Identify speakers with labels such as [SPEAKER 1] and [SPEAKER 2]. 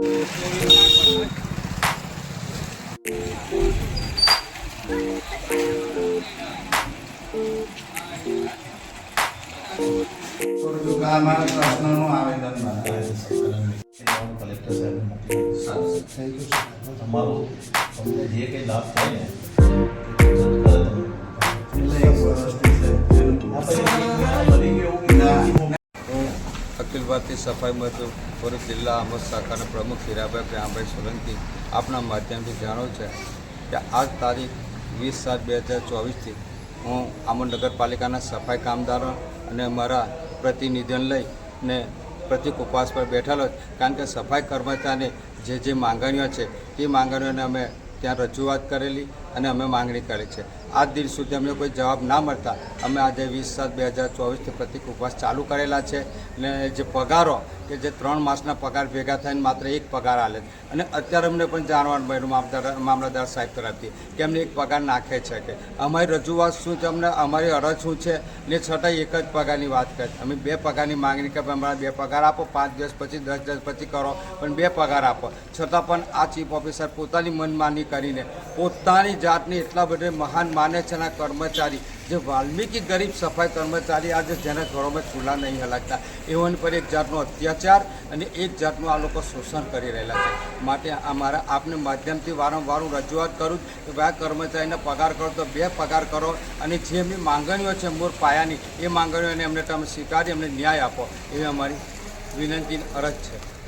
[SPEAKER 1] થોડું આ મારા પ્રશ્નનું આવેદન
[SPEAKER 2] કલેક્ટર સાહેબને મોકલી તમારું તમને જે કંઈ લાભ થાય ને
[SPEAKER 1] એટલે
[SPEAKER 3] અખિલ સફાઈ મજદૂર ભરૂચ જિલ્લા અમદ શાખાના પ્રમુખ હીરાભાઈ પ્રેમભાઈ સોલંકી આપના માધ્યમથી જાણો છે કે આજ તારીખ વીસ સાત બે હજાર ચોવીસથી હું આમોદ નગરપાલિકાના સફાઈ કામદારો અને મારા પ્રતિનિધિને લઈને પ્રતિક ઉપવાસ પર બેઠેલો કારણ કે સફાઈ કર્મચારીને જે જે માંગણીઓ છે, તે માંગણીઓને અમે ત્યાં રજૂઆત કરેલી. અને અમે માંગણી કરી છે. આજ દિન સુધી અમને કોઈ જવાબ ના મળતા અમે આજે વીસ સાત બે હજાર ચોવીસથી પ્રતિક ઉપવાસ ચાલુ કરેલા છે અને જે પગારો કે જે ત્રણ માસના પગાર ભેગા થઈને માત્ર એક પગાર આલે. અને અત્યારે અમને પણ જાણવાનું મળ્યું મામલતદાર મામલતદાર સાહેબ તરફથી કે અમને એક પગાર નાખે છે કે અમારી રજૂઆત શું છે, અમને અમારી અરજ શું છે ને છતાંય એક જ પગારની વાત કરી. અમે બે પગારની માંગણી કે અમારા બે પગાર આપો, પાંચ દિવસ પછી, દસ દિવસ પછી કરો, પણ બે પગાર આપો. છતાં પણ આ ચીફ ઓફિસર પોતાની મનમાની કરીને, પોતાની જાતને એટલા બધે મહાન માને છે અને કર્મચારી. જે વાલ્મીકી ગરીબ સફાઈ કર્મચારી આજે જેના ઘરોમાં ચૂલા નહીં હલાકતા એઓની પર એક જાતનો અત્યાચાર અને એક જાતનું આ લોકો શોષણ કરી રહેલા છે. માટે અમારા આપને માધ્યમથી વારંવાર હું રજૂઆત કરું કે ભાઈ કર્મચારીને પગાર કરો તો બે પગાર કરો અને જે એમની માંગણીઓ છે મૂળ પાયાની, એ માંગણીઓને એમને તમે સ્વીકારી, એમને ન્યાય આપો. એવી અમારી વિનંતી અરજ છે.